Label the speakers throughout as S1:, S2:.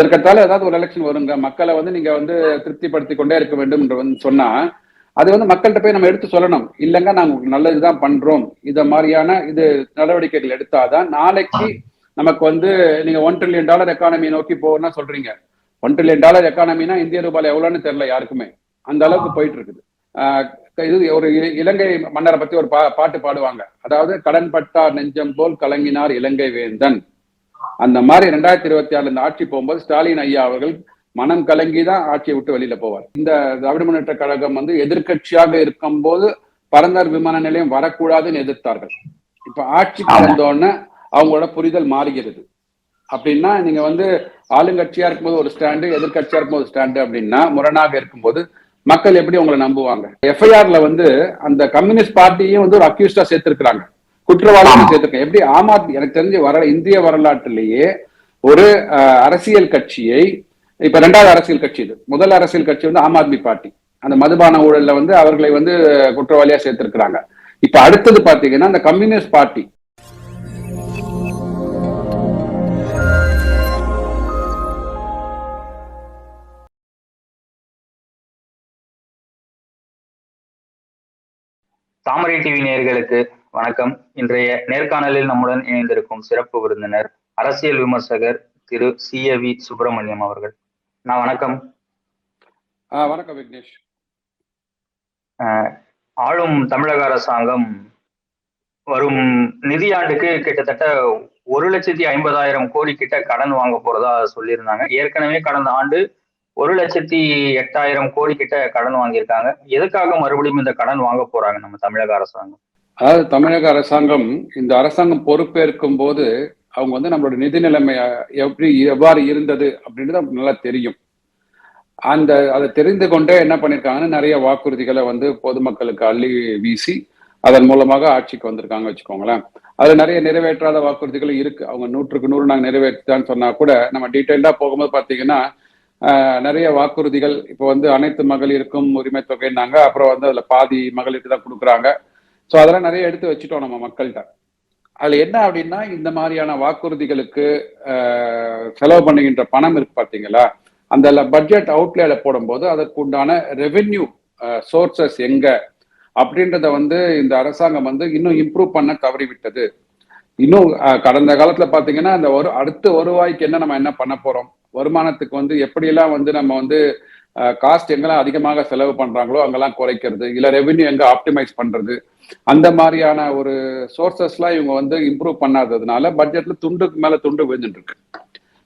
S1: எதற்கத்தால ஏதாவது ஒரு எலெக்ஷன் வருங்க. மக்களை வந்து நீங்க வந்து திருப்திப்படுத்தி கொண்டே இருக்க வேண்டும் என்று வந்து சொன்னா அது வந்து மக்கள்கிட்ட போய் நம்ம எடுத்து சொல்லணும். இல்லைங்க நாங்க நல்லதுதான் பண்றோம். இத மாதிரியான இது நடவடிக்கைகள் எடுத்தாதான் நாளைக்கு நமக்கு வந்து நீங்க ஒன் ட்ரில்லியன் டாலர் எக்கானமி நோக்கி போகணும்னா சொல்றீங்க. ஒன் ட்ரில்லியன் டாலர் எக்கானமினா இந்திய ரூபாய் எவ்வளவுன்னு தெரியல யாருக்குமே. அந்த அளவுக்கு போயிட்டு இருக்குது ஆஹ் இது ஒரு இலங்கை மன்னரை பத்தி ஒரு பா பாட்டு பாடுவாங்க. அதாவது கடன்பட்டார் நெஞ்சம் போல் கலங்கினார் இலங்கை வேந்தன். அந்த மாதிரி ரெண்டாயிரத்தி இருபத்தி ஆறுல இந்த ஆட்சி போகும்போது ஸ்டாலின் ஐயா அவர்கள் மனம் கலங்கி தான் ஆட்சியை விட்டு வெளியில போவார். இந்த திராவிட முன்னேற்ற கழகம் வந்து எதிர்க்கட்சியாக இருக்கும்போது பரந்தர் விமான நிலையம் வரக்கூடாதுன்னு எதிர்த்தார்கள். இப்ப ஆட்சிக்கு. வந்தோடனே அவங்களோட புரிதல் மாறுகிறது. அப்படின்னா நீங்க வந்து ஆளுங்கட்சியா இருக்கும்போது ஒரு ஸ்டாண்டு எதிர்க்கட்சியா இருக்கும்போது ஸ்டாண்டு அப்படின்னா முரணாக இருக்கும்போது மக்கள் எப்படி உங்களை நம்புவாங்க? எஃப்ஐஆர்ல வந்து அந்த கம்யூனிஸ்ட் பார்ட்டியும் வந்து ஒரு அக்யூஸ்டா சேர்த்திருக்கிறாங்க. குற்றவாளியும் சேர்த்திருக்காங்க எப்படி ஆம் ஆத்மி எனக்கு தெரிஞ்ச வர இந்திய வரலாற்றிலேயே ஒரு அரசியல் கட்சியை இப்ப ரெண்டாவது அரசியல் கட்சி இது. முதல் அரசியல் கட்சி வந்து ஆம் ஆத்மி பார்ட்டி அந்த மதுபான ஊழல்ல வந்து அவர்களை வந்து குற்றவாளியா சேர்த்திருக்கிறாங்க. இப்ப அடுத்தது பாத்தீங்கன்னா அந்த கம்யூனிஸ்ட் பார்ட்டி
S2: தாமரை டிவி நேயர்களுக்கு வணக்கம். இன்றைய நேர்காணலில் நம்முடன் இணைந்திருக்கும் சிறப்பு விருந்தினர் அரசியல் விமர்சகர் திரு சிஏவி சுப்பிரமணியம் அவர்கள். நான் வணக்கம்.
S1: வணக்கம் விக்னேஷ்.
S2: ஆளும் தமிழக அரசாங்கம் வரும் நிதியாண்டுக்கு கிட்டத்தட்ட ஒரு லட்சத்தி ஐம்பதாயிரம் கோடி கிட்ட கடன் வாங்க போறதா சொல்லியிருந்தாங்க. ஏற்கனவே கடந்த ஆண்டு ஒரு லட்சத்தி எட்டாயிரம் கோடி கிட்ட கடன் வாங்கியிருக்காங்க. எதுக்காக மறுபடியும் இந்த கடன் வாங்க போறாங்க நம்ம தமிழக அரசாங்கம்?
S1: அதாவது தமிழக அரசாங்கம் இந்த அரசாங்கம் பொறுப்பேற்கும் போது அவங்க வந்து நம்மளோட நிதி நிலைமை எப்படி எவ்வாறு இருந்தது அப்படின்றது நல்லா தெரியும். அந்த அதை தெரிந்து கொண்டே என்ன பண்ணிருக்காங்கன்னு நிறைய வாக்குறுதிகளை வந்து பொதுமக்களுக்கு அள்ளி வீசி அதன் மூலமாக ஆட்சிக்கு வந்திருக்காங்க வச்சுக்கோங்களேன். அது நிறைய நிறைவேற்றாத வாக்குறுதிகள் இருக்கு. அவங்க நூற்றுக்கு நூறு நாங்கள் நிறைவேற்றான்னு சொன்னா கூட நம்ம டீட்டெயில்டா போகும்போது பாத்தீங்கன்னா ஆஹ், நிறைய வாக்குறுதிகள் இப்போ வந்து அனைத்து மகளிருக்கும் உரிமை தொகைன்னாங்க. அப்புறம் வந்து அதுல பாதி மகளிருக்கு தான் கொடுக்குறாங்க. ஸோ அதெல்லாம் நிறைய எடுத்து வச்சுட்டோம் நம்ம மக்கள்கிட்ட. அதுல என்ன அப்படின்னா இந்த மாதிரியான வாக்குறுதிகளுக்கு ஆஹ், செலவு பண்ணுகின்ற பணம் இருக்கு பாத்தீங்களா அந்த பட்ஜெட் அவுட்லேல போடும்போது அதற்கு உண்டான ரெவென்யூ சோர்சஸ் எங்க? அப்படின்றத வந்து இந்த அரசாங்கம் வந்து இன்னும் இம்ப்ரூவ் பண்ண தவறிவிட்டது. இன்னும் கடந்த காலத்துல பாத்தீங்கன்னா அந்த ஒரு அடுத்த வருவாய்க்கு என்ன நம்ம என்ன பண்ண போறோம்? வருமானத்துக்கு வந்து எப்படியெல்லாம் வந்து நம்ம வந்து காஸ்ட் எங்கெல்லாம் அதிகமாக செலவு பண்றாங்களோ அங்கெல்லாம் குறைக்கிறது. இல்ல ரெவென்யூ எங்க ஆப்டிமைஸ் பண்றது? அந்த மாதிரியான ஒரு சோர்சஸ்லாம் இவங்க வந்து இம்ப்ரூவ் பண்ணாததுனால பட்ஜெட்ல துண்டுக்கு மேல துண்டு விழுந்துட்டு இருக்கு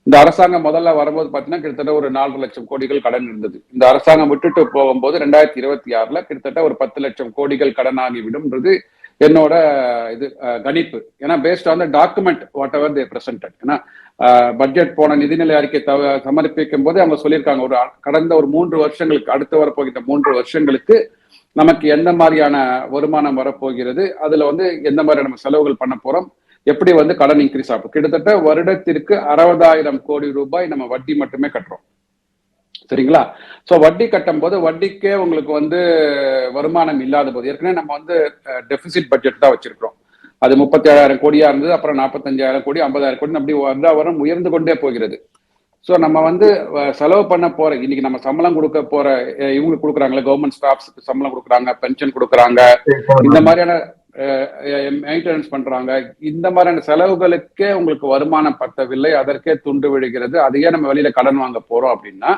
S1: இந்த அரசாங்கம் முதல்ல வரும்போது பாத்தீங்கன்னா கிட்டத்தட்ட ஒரு நாலு லட்சம் கோடிகள் கடன் இருந்தது. இந்த அரசாங்கம் விட்டுட்டு போகும்போது ரெண்டாயிரத்தி இருபத்தி ஆறுல கிட்டத்தட்ட ஒரு பத்து லட்சம் கோடிகள் கடன் ஆகிவிடும்ன்றது என்னோட இது அஹ், கணிப்பு. ஏன்னா based on the document whatever they presented ஏன்னா பட்ஜெட் போன நிதிநிலை அறிக்கை தவ சமர்ப்பிக்கும் போது அவங்க சொல்லியிருக்காங்க ஒரு கடந்த ஒரு மூன்று வருஷங்களுக்கு அடுத்து வரப்போகின்ற மூன்று வருஷங்களுக்கு நமக்கு எந்த மாதிரியான வருமானம் வரப்போகிறது அதுல வந்து எந்த மாதிரி நம்ம செலவுகள் பண்ண போறோம் எப்படி வந்து கடன் இன்க்ரீஸ் ஆகும். கிட்டத்தட்ட வருடத்திற்கு அறுபதாயிரம் கோடி ரூபாய் நம்ம வட்டி மட்டுமே கட்டுறோம். சரிங்களா? சோ வட்டி கட்டும் போது வட்டிக்கே உங்களுக்கு வந்து வருமானம் இல்லாத போது ஏற்கனவே நம்ம வந்து டெபிசிட் பட்ஜெட் தான் வச்சிருக்கிறோம். அது முப்பத்தி ஏழாயிரம் கோடியா இருந்தது அப்புறம் நாற்பத்தஞ்சாயிரம் கோடி ஐம்பதாயிரம் கோடி அப்படி வருடா வரம் உயர்ந்து கொண்டே போகிறது. ஸோ நம்ம வந்து செலவு பண்ண போற இன்னைக்கு நம்ம சம்பளம் கொடுக்க போற இவங்களுக்கு இவங்க கொடுக்குறாங்களே கவர்மெண்ட் ஸ்டாஃப்ஸ்க்கு சம்பளம் கொடுக்குறாங்க பென்ஷன் கொடுக்குறாங்க. இந்த மாதிரியான மெயின்டெனன்ஸ் பண்றாங்க. இந்த மாதிரியான செலவுகளுக்கே உங்களுக்கு வருமானம் பத்தவில்லை. அதற்கே துண்டு விழுகிறது. அதையே நம்ம வெளியில கடன் வாங்க போறோம் அப்படின்னா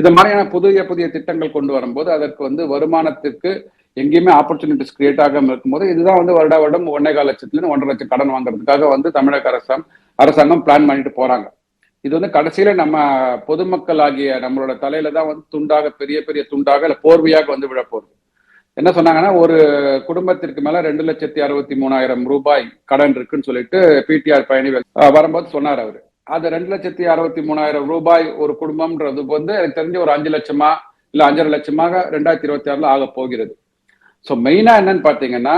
S1: இந்த மாதிரியான புதிய புதிய திட்டங்கள் கொண்டு வரும்போது அதற்கு வந்து வருமானத்துக்கு எங்கேயுமே ஆப்பர்ச்சுனிட்டிஸ் கிரியேட் ஆகாம இருக்கும்போது இதுதான் வந்து வருட வருடம் ஒன்னே கால லட்சத்துல இருந்து ஒன்றரை லட்சம் கடன் வாங்குறதுக்காக வந்து தமிழக அரசாங்கம் அரசாங்கம் பிளான் பண்ணிட்டு போறாங்க. இது வந்து கடைசியில நம்ம பொதுமக்கள் ஆகிய நம்மளோட தலையில தான் வந்து துண்டாக பெரிய பெரிய துண்டாக இல்ல போர்வையாக வந்து விழ போகுது என்ன சொன்னாங்கன்னா ஒரு குடும்பத்திற்கு மேல ரெண்டு லட்சத்தி அறுபத்தி மூணாயிரம் ரூபாய் கடன் இருக்குன்னு சொல்லிட்டு பிடிஆர் பயணிகள் வரும்போது சொன்னார் அவரு. அது ரெண்டு லட்சத்தி அறுபத்தி மூணாயிரம் ரூபாய் ஒரு குடும்பம்ன்றது வந்து எனக்கு தெரிஞ்ச ஒரு அஞ்சு லட்சமா இல்ல அஞ்சரை லட்சமாக ரெண்டாயிரத்தி இருபத்தி ஆறுல ஆக போகிறது. ஸோ மெயினா என்னன்னு பாத்தீங்கன்னா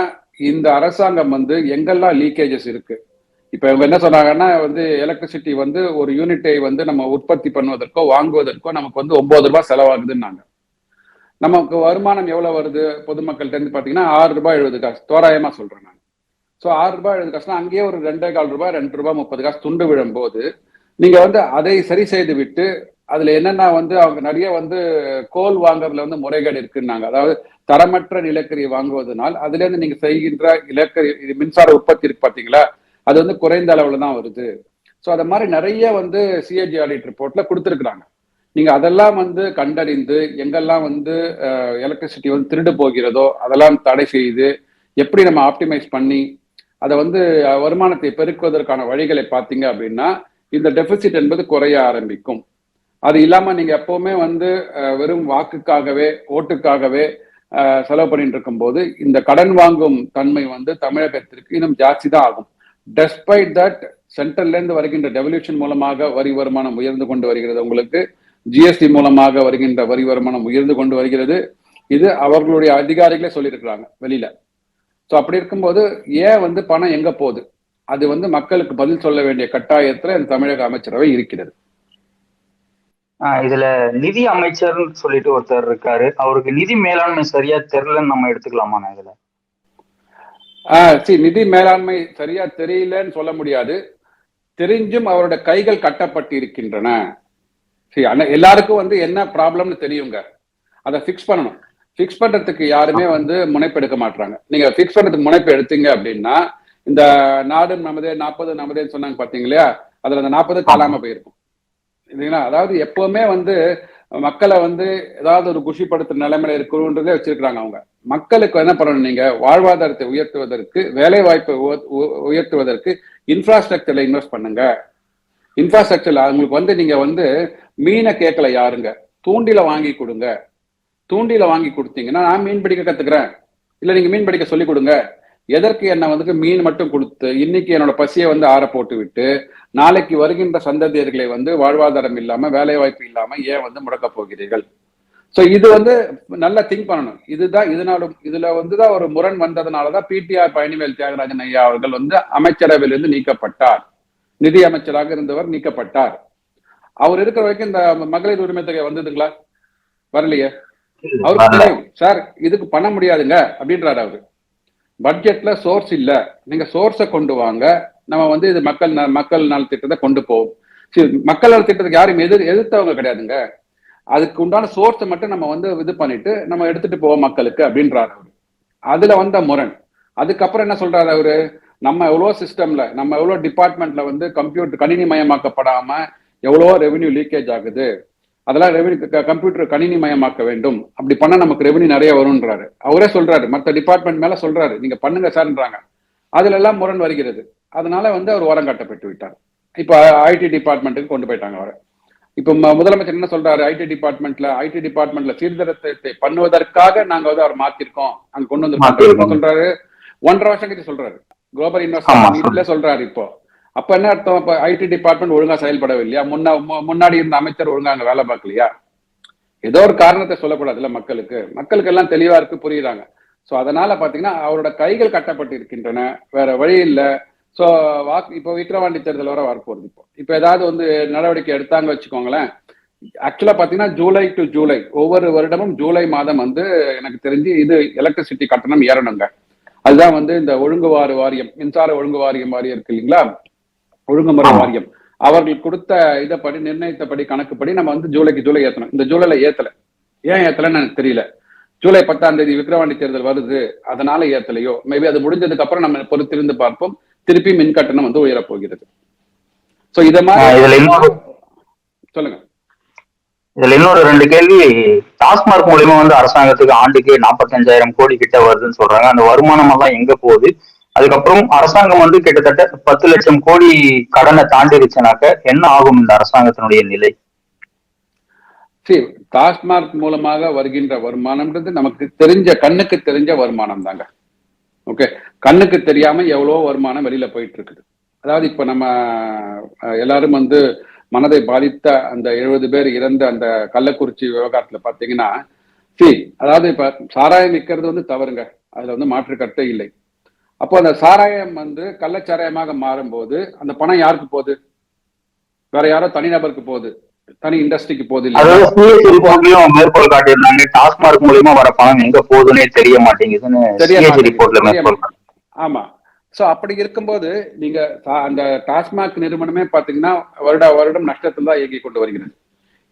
S1: இந்த அரசாங்கம் வந்து எங்கெல்லாம் லீக்கேஜஸ் இருக்கு இப்ப இவங்க என்ன சொன்னாங்கன்னா வந்து எலக்ட்ரிசிட்டி வந்து ஒரு யூனிட்டை வந்து நம்ம உற்பத்தி பண்ணுவதற்கோ வாங்குவதற்கோ நமக்கு வந்து ஒன்பது ரூபாய் செலவாகுதுன்னாங்க. நமக்கு வருமானம் எவ்வளவு வருது? பொதுமக்கள்கிட்ட இருந்து பாத்தீங்கன்னா ஆறு ரூபாய் எழுபது காசு. தோராயமா சொல்றேன் நான். ஸோ ஆறு ரூபாய் எழுபது காசுனா அங்கேயே ஒரு ரெண்டே கால் ரூபாய் ரெண்டு ரூபாய் முப்பது காசு துண்டு விழும்போது நீங்க வந்து அதை சரி செய்து விட்டு அதுல என்னன்னா வந்து அவங்க நிறைய வந்து கோல் வாங்குறதுல வந்து முறைகேடு இருக்குன்னாங்க. அதாவது தரமற்ற நிலக்கரி வாங்குவதனால் அதுல இருந்து நீங்க செய்கின்ற நிலக்கரி இது மின்சார உற்பத்தி இருக்கு பாத்தீங்களா? அது வந்து குறைந்த அளவுல தான் வருது. ஸோ அதை மாதிரி நிறைய வந்து சிஏஜி ஆடிட் ரிப்போர்ட்ல கொடுத்துருக்குறாங்க. நீங்க அதெல்லாம் வந்து கண்டறிந்து எங்கெல்லாம் வந்து எலக்ட்ரிசிட்டி வந்து திருடு போகிறதோ அதெல்லாம் தடை செய்து எப்படி நம்ம ஆப்டிமைஸ் பண்ணி அதை வந்து வருமானத்தை பெருக்குவதற்கான வழிகளை பார்த்தீங்க அப்படின்னா இந்த டெபிசிட் என்பது குறைய ஆரம்பிக்கும். அது இல்லாம நீங்க எப்பவுமே வந்து வெறும் வாக்குக்காகவே ஓட்டுக்காகவே செலவு பண்ணிட்டு இருக்கும்போது இந்த கடன் வாங்கும் தன்மை வந்து தமிழகத்திற்கு இன்னும் ஜாஸ்தி தான் ஆகும். டெஸ்பைட் தட் சென்ட்ரல்ல இருந்து வருகின்ற டெவல்யூஷன் மூலமாக வரி வருமானம் உயர்ந்து கொண்டு வருகிறது. உங்களுக்கு ஜிஎஸ்டி மூலமாக வருகின்ற வரி வருமானம் உயர்ந்து கொண்டு வருகிறது. இது அவர்களுடைய அதிகாரிகளே சொல்லியிருக்கிறாங்க வெளியில. ஸோ அப்படி இருக்கும்போது ஏன் வந்து பணம் எங்க போகுது? அது வந்து மக்களுக்கு பதில் சொல்ல வேண்டிய கட்டாயத்துல இந்த தமிழக அமைச்சரவை இருக்கிறது.
S2: ஆஹ் இதுல நிதி அமைச்சர்னு சொல்லிட்டு ஒருத்தர் இருக்காரு. அவருக்கு நிதி மேலாண்மை சரியா தெரியலன்னு நம்ம எடுத்துக்கலாமா இதுல?
S1: நிதி மேலாண்மை சரியா தெரியலன்னு சொல்ல முடியாது. தெரிஞ்சும் அவரோட கைகள் கட்டப்பட்டு இருக்கின்றன சரி எல்லாருக்கும் வந்து என்ன ப்ராப்ளம்னு தெரியுங்க. அதை ஃபிக்ஸ் பண்ணணும். ஃபிக்ஸ் பண்றதுக்கு யாருமே வந்து முனைப்பு எடுக்க மாட்டாங்க நீங்க ஃபிக்ஸ் பண்றதுக்கு முனைப்பு எடுத்தீங்க அப்படின்னா இந்த நாடு நமதே நாற்பது நமதேன்னு சொன்னாங்க பாத்தீங்க இல்லையா? அதுல அந்த நாற்பது காலாம போயிருக்கும். இல்லைங்களா? அதாவது எப்பவுமே வந்து மக்களை வந்து ஏதாவது ஒரு குஷிப்படுத்துற நிலைமையில இருக்கணுன்றதே வச்சிருக்கிறாங்க அவங்க. மக்களுக்கு என்ன பண்ணணும் நீங்க? வாழ்வாதாரத்தை உயர்த்துவதற்கு வேலை வாய்ப்பை உ- உயர்த்துவதற்கு இன்ஃப்ராஸ்ட்ரக்சர்ல இன்வெஸ்ட் பண்ணுங்க. இன்ஃப்ராஸ்ட்ரக்சர்ல அவங்களுக்கு வந்து நீங்க வந்து மீனை கேட்கல யாருங்க? தூண்டில வாங்கி கொடுங்க. தூண்டில வாங்கி கொடுத்தீங்கன்னா நான் மீன் பிடிக்க கத்துக்கிறேன். இல்ல நீங்க மீன் பிடிக்க சொல்லி கொடுங்க. எதற்கு என்னை வந்து மீன் மட்டும் கொடுத்து இன்னைக்கு என்னோட பசியை வந்து ஆற போட்டு விட்டு நாளைக்கு வருகின்ற சந்ததியர்களை வந்து வாழ்வாதாரம் இல்லாம வேலை வாய்ப்பு இல்லாம ஏன் வந்து முடக்க போகிறீர்கள்? சோ இது வந்து நல்லா திங்க் பண்ணணும். இதுதான் இதனால இதுல வந்துதான் ஒரு முரண் வந்ததுனாலதான் பிடிஆர் பழனிவேல் தியாகராஜன் ஐயா அவர்கள் வந்து அமைச்சரவையிலிருந்து நீக்கப்பட்டார். நிதி அமைச்சராக இருந்தவர் நீக்கப்பட்டார். அவர் இருக்கிற வரைக்கும் இந்த மகளிர் உரிமை தொகை வந்ததுங்களா? வரலையே. அவருக்கு சார் இதுக்கு பண்ண முடியாதுங்க அப்படின்றாரு அவரு. பட்ஜெட்ல சோர்ஸ் இல்ல. நீங்க சோர்ஸை கொண்டு வாங்க. நம்ம வந்து இது மக்கள் மக்கள் நல திட்டத்தை கொண்டு போவோம். சரி, மக்கள் நல திட்டத்துக்கு யாரும் எதிர் எதிர்த்தவங்க கிடையாதுங்க. அதுக்கு உண்டான சோர்ஸை மட்டும் நம்ம வந்து இது பண்ணிட்டு நம்ம எடுத்துட்டு போவோம் மக்களுக்கு அப்படின்றாரு அவரு. அதுல வந்த முரண். அதுக்கப்புறம் என்ன சொல்றாரு அவரு? நம்ம எவ்வளோ சிஸ்டம்ல நம்ம எவ்வளோ டிபார்ட்மெண்ட்ல வந்து கம்ப்யூட்டர் கணினி மயமாக்கப்படாம எவ்வளவோ ரெவென்யூ லீக்கேஜ் ஆகுது. அதெல்லாம் ரெவென்யூ கம்ப்யூட்டர் கணினி மயமாக்க வேண்டும். அப்படி பண்ணா நமக்கு ரெவென்யூ நிறைய வரும்ன்றாரு. அவரே சொல்றாரு மற்ற டிபார்ட்மெண்ட் மேல சொல்றாரு நீங்க பண்ணுங்க சார்ன்றாங்க. அதுல எல்லாம் முரண் வருகிறது. அதனால வந்து அவர் ஓரம் காட்டப்பட்டு விட்டார். இப்ப ஐடி டிபார்ட்மெண்ட்டுக்கு கொண்டு போயிட்டாங்க அவரை. இப்ப முதலமைச்சர் என்ன சொல்றாரு? ஐடி டிபார்ட்மெண்ட்ல ஐடி டிபார்ட்மெண்ட்ல சீர்திருத்தத்தை பண்ணுவதற்காக நாங்க வந்து அவர் மாத்திருக்கோம். அங்க கொண்டு வந்து. சொல்றாரு. ஒன்றரை வருஷம் கழிச்சு சொல்றாரு. குளோபல். இன்வெஸ்ட்மெண்ட் சொல்றாரு இப்போ. அப்ப என்ன அர்த்தம்? இப்ப ஐடி டிபார்ட்மெண்ட் ஒழுங்கா செயல்படவில்லையா? முன்னா மு- முன்னாடி இருந்த அமைச்சர் ஒழுங்கா அங்க வேலை பார்க்கலையா? ஏதோ ஒரு காரணத்தை சொல்லக்கூடாதுல்ல மக்களுக்கு மக்களுக்கு. எல்லாம் தெளிவா இருக்கு புரியுறாங்க. சோ அதனால பாத்தீங்கன்னா அவரோட கைகள் கட்டப்பட்டு இருக்கின்றன வேற வழி இல்ல. சோ வாக்கு இப்போ விக்ரவாண்டி தேர்தல் வர வரப்போகுது இப்போ. இப்போ ஏதாவது வந்து நடவடிக்கை எடுத்தாங்க வச்சுக்கோங்களேன். ஆக்சுவலா பாத்தீங்கன்னா ஜூலை டு ஜூலை ஒவ்வொரு வருடமும் ஜூலை மாதம் வந்து எனக்கு தெரிஞ்சு இது எலக்ட்ரிசிட்டி கட்டணம் ஏறணுங்க. அதுதான் வந்து இந்த ஒழுங்குவாறு வாரியம் மின்சார ஒழுங்கு வாரியம் வாரியம் இருக்கு இல்லைங்களா? ஒழுங்குமுறை. வாரியம். அவர்கள் கொடுத்த இதைப்படி நிர்ணயித்தபடி கணக்குப்படி நம்ம வந்து ஜூலைக்கு ஜூலை ஏத்தணும். இந்த ஜூலைல ஏத்தல. ஏன் ஏத்தலன்னு எனக்கு தெரியல. ஜூலை பத்தாம் தேதி விக்கிரவாண்டி தேர்தல் வருது. அதனால ஏத்தலையோ? மேபி அது முடிஞ்சதுக்கு அப்புறம் நம்ம பொறுத்திருந்து பார்ப்போம். திருப்பி மின் கட்டணம் வந்து உயரப் போகிறது. சோ இத மாதிரி சொல்லுங்க.
S2: இதுல இன்னொரு ரெண்டு கேள்வி. டாஸ்மார்க் மூலியமா வந்து அரசாங்கத்துக்கு ஆண்டுக்கு நாற்பத்தஞ்சாயிரம் கோடி கிட்ட வருதுன்னு சொல்றாங்க. அந்த வருமானம் எல்லாம் எங்க போகுது? அதுக்கப்புறம் அரசாங்கம் வந்து கிட்டத்தட்ட பத்து லட்சம் கோடி கடனை தாண்டிருச்சுனாக்க என்ன ஆகும் இந்த அரசாங்கத்தினுடைய நிலை?
S1: டாஸ்மார்க் மூலமாக வருகின்ற வருமானம்ன்றது நமக்கு தெரிஞ்ச கண்ணுக்கு தெரிஞ்ச வருமானம் தாங்க ஓகே? கண்ணுக்கு தெரியாம எவ்வளோ வருமானம் வெளியில போயிட்டு இருக்குது அதாவது இப்ப நம்ம எல்லாரும் வந்து மனதை பாதித்த அந்த எழுபது பேர் இறந்த அந்த கள்ளக்குறிச்சி விவகாரத்துல பாத்தீங்கன்னா சி அதாவது இப்ப சாராயம் விற்கிறது வந்து தவறுங்க. அதுல வந்து மாற்று கருத்தே இல்லை. அப்போ அந்த சாராயம் வந்து கள்ளச்சாராயமாக மாறும்போது அந்த பணம் யாருக்கு போகுது? வேற யாரோ தனிநபருக்கு போகுது. தனி இண்டஸ்ட்ரிக்கு போகுது
S2: ரிப்போர்ட்லயும் மேற்கோள் காட்டியிருந்தாங்க. டாஸ்மார்க் மூலியமா வர பணம் எங்க போகுதுன்னே தெரிய மாட்டேங்குதுன்னு
S1: ஆமா. ஸோ அப்படி இருக்கும்போது நீங்க அந்த டாஸ்மாக் நிறுவனமே பாத்தீங்கன்னா வருடா வருடம் நஷ்டத்தில் தான் இயங்கி கொண்டு வருகிறது.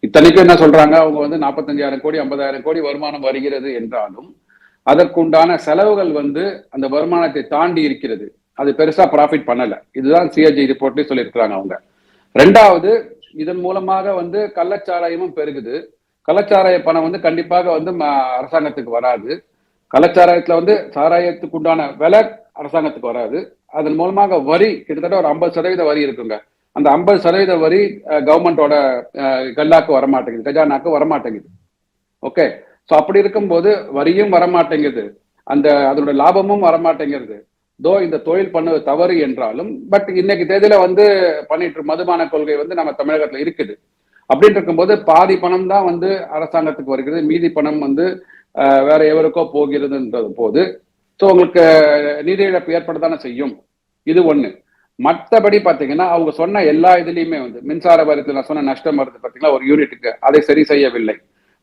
S1: இத்தனைக்கும் என்ன சொல்றாங்க? அவங்க வந்து நாற்பத்தஞ்சாயிரம் கோடி ஐம்பதாயிரம் கோடி வருமானம் வருகிறது என்றாலும் அதற்குண்டான செலவுகள் வந்து அந்த வருமானத்தை தாண்டி இருக்கிறது. அது பெருசா ப்ராஃபிட் பண்ணல. இதுதான் சிஎஜி ரிப்போர்ட்லயும் சொல்லியிருக்கிறாங்க அவங்க. ரெண்டாவது இதன் மூலமாக வந்து கள்ளச்சாராயமும் பெருகுது. கள்ளச்சாராய பணம் வந்து கண்டிப்பாக வந்து அரசாங்கத்துக்கு வராது. கள்ளச்சாராயத்துல வந்து சாராயத்துக்கு உண்டான விலை அரசாங்கத்துக்கு வராது. அதன் மூலமாக வரி கிட்டத்தட்ட ஒரு ஐம்பது சதவீத வரி இருக்குங்க. அந்த ஐம்பது சதவீத வரி கவர்மெண்டோட கல்லாக்கு வரமாட்டேங்குது. கஜானாக்கு வரமாட்டேங்குது. ஓகே? ஸோ அப்படி இருக்கும்போது வரியும் வரமாட்டேங்குது. அந்த அதோட லாபமும் வரமாட்டேங்கிறது தோ இந்த தொழில் பண்ணது தவறு என்றாலும் பட் இன்னைக்கு தேதியில வந்து பண்ணிட்டு மதுபான கொள்கை வந்து நம்ம தமிழகத்துல இருக்குது. அப்படின்னு இருக்கும்போது பாதி பணம் தான் வந்து அரசாங்கத்துக்கு வருகிறது. மீதி பணம் வந்து வேற எவருக்கோ போகிறதுன்றது போது ஸோ உங்களுக்கு நிதி இழப்பு ஏற்படத்தானே செய்யும். இது ஒண்ணு. மற்றபடி பாத்தீங்கன்னா அவங்க சொன்ன எல்லா இதுலயுமே வந்து மின்சார வாரியத்தில் நான் சொன்ன நஷ்டம் வருது பாத்தீங்களா ஒரு யூனிட்டுக்கு அதை சரி செய்யவில்லை.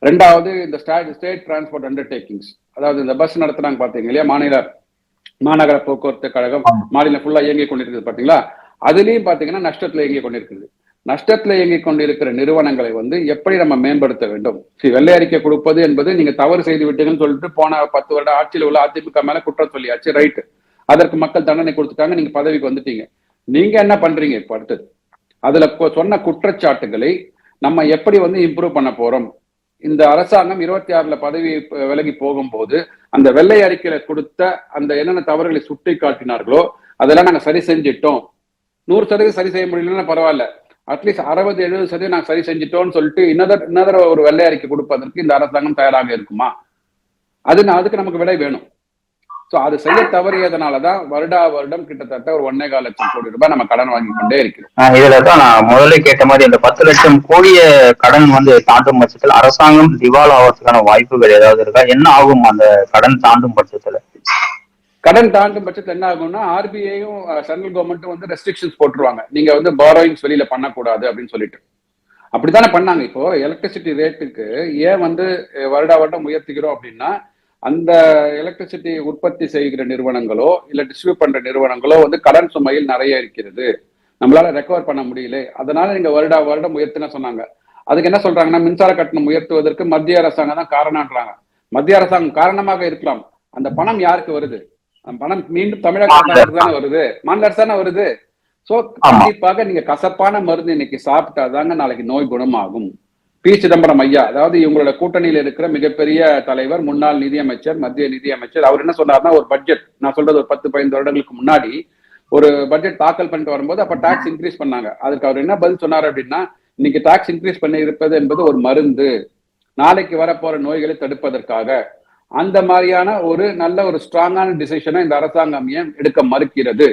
S1: ரெண்டாவது இந்த ஸ்டேட் டிரான்ஸ்போர்ட் அண்டர்டேக்கிங்ஸ் அதாவது இந்த பஸ் நடத்துறாங்க பாத்தீங்க இல்லையா? மாநில மாநகர போக்குவரத்து கழகம் மாநிலம் ஃபுல்லா இயங்கி கொண்டிருக்குது பாத்தீங்களா? அதுலயும் பாத்தீங்கன்னா நஷ்டத்துல இயங்கி கொண்டிருக்குது. நஷ்டத்துல இயங்கிக் கொண்டிருக்கிற நிறுவனங்களை வந்து எப்படி நம்ம மேம்படுத்த வேண்டும்? வெள்ளை அறிக்கை கொடுப்பது என்பது நீங்க தவறு செய்து விட்டீங்கன்னு சொல்லிட்டு போன பத்து வருட ஆட்சியில் உள்ள அதிமுக மேல குற்றம் சொல்லியாச்சு ரைட் அதற்கு மக்கள் தண்டனை கொடுத்துட்டாங்க நீங்க பதவிக்கு வந்துட்டீங்க. நீங்க என்ன பண்றீங்க இப்ப அடுத்தது? அதுல சொன்ன குற்றச்சாட்டுகளை நம்ம எப்படி வந்து இம்ப்ரூவ் பண்ண போறோம்? இந்த அரசாங்கம் இருபத்தி ஆறுல பதவி விலகி போகும்போது அந்த வெள்ளை அறிக்கையில கொடுத்த அந்த என்னென்ன தவறுகளை சுட்டி காட்டினார்களோ அதெல்லாம் நாங்க சரி செஞ்சிட்டோம். நூறு சதவீதம் சரி செய்ய முடியலன்னா பரவாயில்ல. அட்லீஸ்ட் அறுபது எழுபது சதவீதம் நாங்க சரி செஞ்சிட்டோம்னு சொல்லிட்டு இன்னதர் இன்னதர ஒரு வெள்ளை அறிக்கை கொடுப்பதற்கு இந்த அரசாங்கம் தயாராக இருக்குமா? அது அதுக்கு நமக்கு விலை வேணும். சோ அது செய்ய தவறியதுனாலதான் வருடா வருடம் கிட்டத்தட்ட ஒரு ஒன்னே கால் லட்சம் கோடி ரூபாய் நம்ம கடன் வாங்கி கொண்டே இருக்கிறோம்.
S2: இதுல தான் நான் முதல்ல கேட்ட மாதிரி இந்த பத்து லட்சம் கோடிய கடன் வந்து தாண்டும் பட்சத்தில் அரசாங்கம் திவால் ஆகிறதுக்கான வாய்ப்புகள் ஏதாவது இருக்கா? என்ன ஆகும் அந்த கடன் தாண்டும் பட்சத்துல?
S1: கடன் தாண்டும் பட்சத்துல என்ன ஆகும்னா ஆர்பிஐயும் சென்ட்ரல் கவர்மெண்ட்டும் வந்து ரெஸ்ட்ரிக்ஷன்ஸ் போட்டுருவாங்க. நீங்க வந்து பாரோயிங்ஸ் வெளியில பண்ணக்கூடாது அப்படின்னு சொல்லிட்டு. அப்படித்தானே பண்ணாங்க. இப்போ எலக்ட்ரிசிட்டி ரேட்டுக்கு ஏன் வந்து வருடா வருடம் உயர்த்துகிறோம் அப்படின்னா அந்த எலக்ட்ரிசிட்டி உற்பத்தி செய்கிற நிறுவனங்களோ இல்ல டிஸ்ட்ரிபியூட் பண்ற நிறுவனங்களோ வந்து கடன் சுமையில் நிறைய இருக்கிறது. நம்மளால ரெக்கவர் பண்ண முடியல. அதனால நீங்க வருடா வருடம் உயர்த்தின சொன்னாங்க. அதுக்கு என்ன சொல்றாங்கன்னா மின்சார கட்டணம் உயர்த்துவதற்கு மத்திய அரசாங்கம் தான் காரணம்ன்றாங்க மத்திய அரசாங்கம் காரணமாக இருக்கலாம். அந்த பணம் யாருக்கு வருது? அந்த பணம் மீண்டும் தமிழக அரசாங்கத்துக்கு தானே வருது. மாநில அரசு தானே வருது. சோ கண்டிப்பாக நீங்க கசப்பான மருந்து இன்னைக்கு சாப்பிட்டாதாங்க நாளைக்கு நோய் குணமாகும். பி. சிதம்பரம் ஐயா அதாவது இவங்களோட கூட்டணியில் இருக்கிற மிகப்பெரிய தலைவர் முன்னாள் நிதியமைச்சர் மத்திய நிதியமைச்சர் அவர் என்ன சொன்னார்னா ஒரு பட்ஜெட் நான் சொல்றது ஒரு பத்து பதினைந்து வருடங்களுக்கு முன்னாடி ஒரு பட்ஜெட் தாக்கல் பண்ணிட்டு வரும்போது அப்ப டாக்ஸ் இன்க்ரீஸ் பண்ணாங்க. அதுக்கு அவர் என்ன பதில் சொன்னார் அப்படின்னா இன்னைக்கு டாக்ஸ் இன்க்ரீஸ் பண்ணி இருப்பது என்பது ஒரு மருந்து. நாளைக்கு வரப்போற நோய்களை தடுப்பதற்காக. அந்த மாதிரியான ஒரு நல்ல ஒரு ஸ்ட்ராங்கான டிசிஷனை இந்த அரசாங்கம் ஏன் எடுக்க மறுக்கிறது?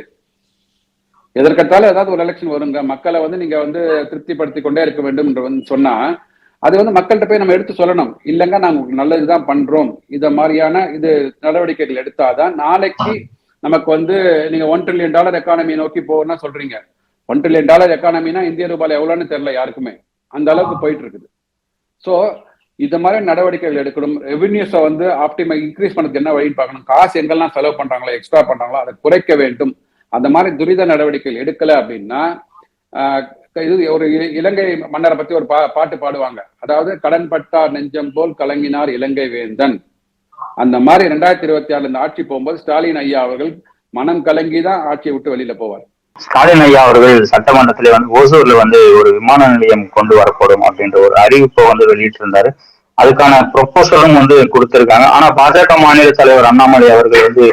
S1: எதற்கத்தாலும் ஏதாவது ஒரு எலெக்ஷன் வருங்க. மக்களை வந்து நீங்க வந்து திருப்திப்படுத்தி கொண்டே இருக்க வேண்டும் என்று வந்து சொன்னா அது வந்து மக்கள்கிட்ட போய் நம்ம எடுத்து சொல்லணும். இல்லைங்க நாங்க உங்களுக்கு நல்லதுதான் பண்றோம். இத மாதிரியான இது நடவடிக்கைகள் எடுத்தாதான் நாளைக்கு நமக்கு வந்து நீங்க ஒன் ட்ரில்லியன் டாலர் எக்கானமி நோக்கி போகணும்னா சொல்றீங்க. ஒன் ட்ரில்லியன் டாலர் எக்கானமினா இந்திய ரூபாய் எவ்வளவுன்னு தெரியல யாருக்குமே. அந்த அளவுக்கு போயிட்டு இருக்குது சோ இந்த மாதிரி நடவடிக்கைகள் எடுக்கணும். ரெவென்யூஸை வந்து ஆப்டிமை இன்க்ரீஸ் பண்ணதுக்கு என்ன வழின்னு பார்க்கணும். காசு எங்கெல்லாம் செலவு பண்றாங்களோ எக்ஸ்ட்ரா பண்றாங்களோ அதை குறைக்க வேண்டும். அந்த மாதிரி துரித நடவடிக்கைகள் எடுக்கல அப்படின்னா ஆஹ், இது ஒரு இலங்கை மன்னரை பத்தி ஒரு பா பாட்டு பாடுவாங்க. அதாவது கடன் பட்டார் நெஞ்சம் போல் கலங்கினார் இலங்கை வேந்தன். அந்த மாதிரி ரெண்டாயிரத்தி இருபத்தி ஆறுல இந்த ஆட்சி போகும்போது ஸ்டாலின் ஐயா அவர்கள் மனம் கலங்கி தான் ஆட்சியை விட்டு வெளியில போவார்.
S2: ஸ்டாலின் ஐயா அவர்கள் சட்டமன்றத்திலே வந்து ஓசூர்ல வந்து ஒரு விமான நிலையம் கொண்டு வரப்படும் அப்படின்ற ஒரு அறிவிப்பை வந்து வெளியிட்டிருந்தாரு. அதுக்கான ப்ரொபோசலும் வந்து கொடுத்திருக்காங்க. ஆனா பாஜக மாநில தலைவர் அண்ணாமலை அவர்கள் வந்து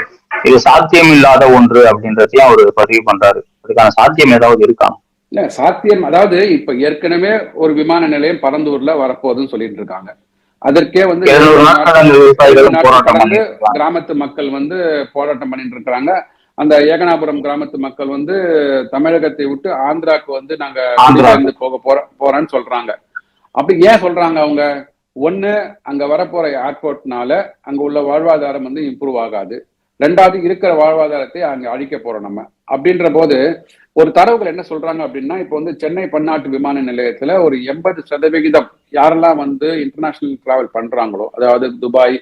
S2: இது சாத்தியம் இல்லாத ஒன்று அப்படின்றதையும் அவர் பதிவு பண்றாரு. அதுக்கான சாத்தியம் ஏதாவது இருக்கான்
S1: இல்ல சாத்தியம் அதாவது இப்ப ஏற்கனவே ஒரு விமான நிலையம் பரந்தூர்ல வரப்போகுதுன்னு சொல்லிட்டு இருக்காங்க. அதற்கே வந்து. கிராமத்து மக்கள் வந்து போராட்டம் பண்ணிட்டு இருக்காங்க அந்த ஏகனாபுரம் கிராமத்து மக்கள் வந்து தமிழகத்தை விட்டு ஆந்திராக்கு வந்து நாங்க. இருந்து போக போற போறேன்னு சொல்றாங்க. அப்படி ஏன் சொல்றாங்க அவங்க? ஒண்ணு அங்க வரப்போற ஏர்போர்ட்னால அங்க உள்ள வாழ்வாதாரம் வந்து இம்ப்ரூவ் ஆகாது. ரெண்டாவது இருக்கிற வாழ்வாதாரத்தை அங்க அழிக்க போறோம் நம்ம. அப்படின்ற போது ஒரு தரவுகள் என்ன சொல்றாங்க அப்படின்னா இப்போ வந்து சென்னை பன்னாட்டு விமான நிலையத்துல ஒரு எண்பது சதவிகிதம் யாரெல்லாம் வந்து இன்டர்நேஷனல் டிராவல் பண்றாங்களோ அதாவது துபாய்